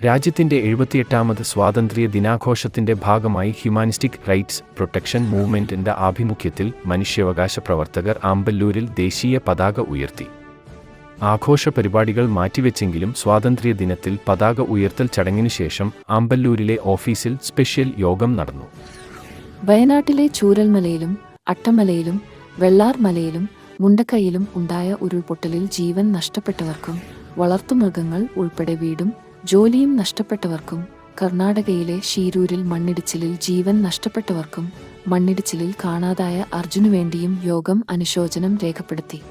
രാജ്യത്തിന്റെ എഴുപത്തിയെട്ടാമത് സ്വാതന്ത്ര്യ ദിനാഘോഷത്തിന്റെ ഭാഗമായി ഹ്യൂമാനിസ്റ്റിക് റൈറ്റ്സ് പ്രൊട്ടക്ഷൻ മൂവ്മെന്റിന്റെ ആഭിമുഖ്യത്തിൽ മനുഷ്യാവകാശ പ്രവർത്തകർ ആമ്പല്ലൂരിൽ ദേശീയ പതാക ഉയർത്തി. ആഘോഷ പരിപാടികൾ മാറ്റിവെച്ചെങ്കിലും സ്വാതന്ത്ര്യ ദിനത്തിൽ പതാക ഉയർത്തൽ ചടങ്ങിനു ശേഷം ആമ്പല്ലൂരിലെ ഓഫീസിൽ സ്പെഷ്യൽ യോഗം നടന്നു. വയനാട്ടിലെ ചൂരൽമലയിലും അട്ടമലയിലും വെള്ളാർമലയിലും മുണ്ടക്കൈയിലും ഉണ്ടായ ഉരുൾപൊട്ടലിൽ ജീവൻ നഷ്ടപ്പെട്ടവർക്കും വളർത്തുമൃഗങ്ങൾ ഉൾപ്പെടെ വീടും ജോലിയും നഷ്ടപ്പെട്ടവർക്കും കർണാടകയിലെ ഷീരൂരിൽ മണ്ണിടിച്ചിലിൽ ജീവൻ നഷ്ടപ്പെട്ടവർക്കും മണ്ണിടിച്ചിലിൽ കാണാതായ അർജുനു വേണ്ടിയും യോഗം അനുശോചനം രേഖപ്പെടുത്തി.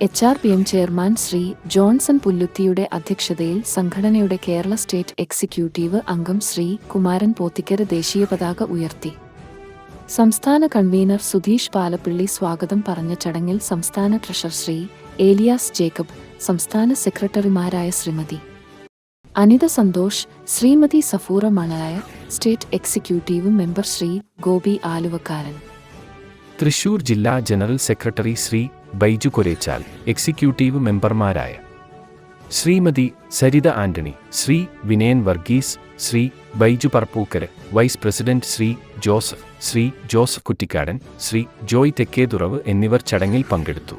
H R P M chairman Shri Johnson പുല്ലുത്തിയുടെ അധ്യക്ഷതയിൽ സംഘടനയുടെ കേരള സ്റ്റേറ്റ് എക്സിക്യൂട്ടീവ് അംഗം ശ്രീ കുമാരൻ പോത്തിക്കര ദേശീയ പതാക ഉയർത്തി. സംസ്ഥാന കൺവീനർ സുധീഷ് പാലപ്പിള്ളി സ്വാഗതം പറഞ്ഞ ചടങ്ങിൽ സംസ്ഥാന ട്രഷർ ശ്രീ ഏലിയാസ് ജേക്കബ് സംസ്ഥാന സെക്രട്ടറിമാരായ Shrimati Anitha Santhosh Shrimati Safura മണായ state executive member Shri Gopi ആലുവക്കാരൻ. Thrissur ജില്ലാ general secretary Shri Baiju Korechal executive മെമ്പർമാരായ ശ്രീമതി സരിത ആന്റണി ശ്രീ വിനയൻ വർഗീസ് ശ്രീ ബൈജു പറപ്പൂക്കര് വൈസ് പ്രസിഡന്റ് ശ്രീ ജോസഫ് ശ്രീ ജോസഫ് കുറ്റിക്കാടൻ ശ്രീ ജോയ് തെക്കേതുറവ് എന്നിവർ ചടങ്ങിൽ പങ്കെടുത്തു.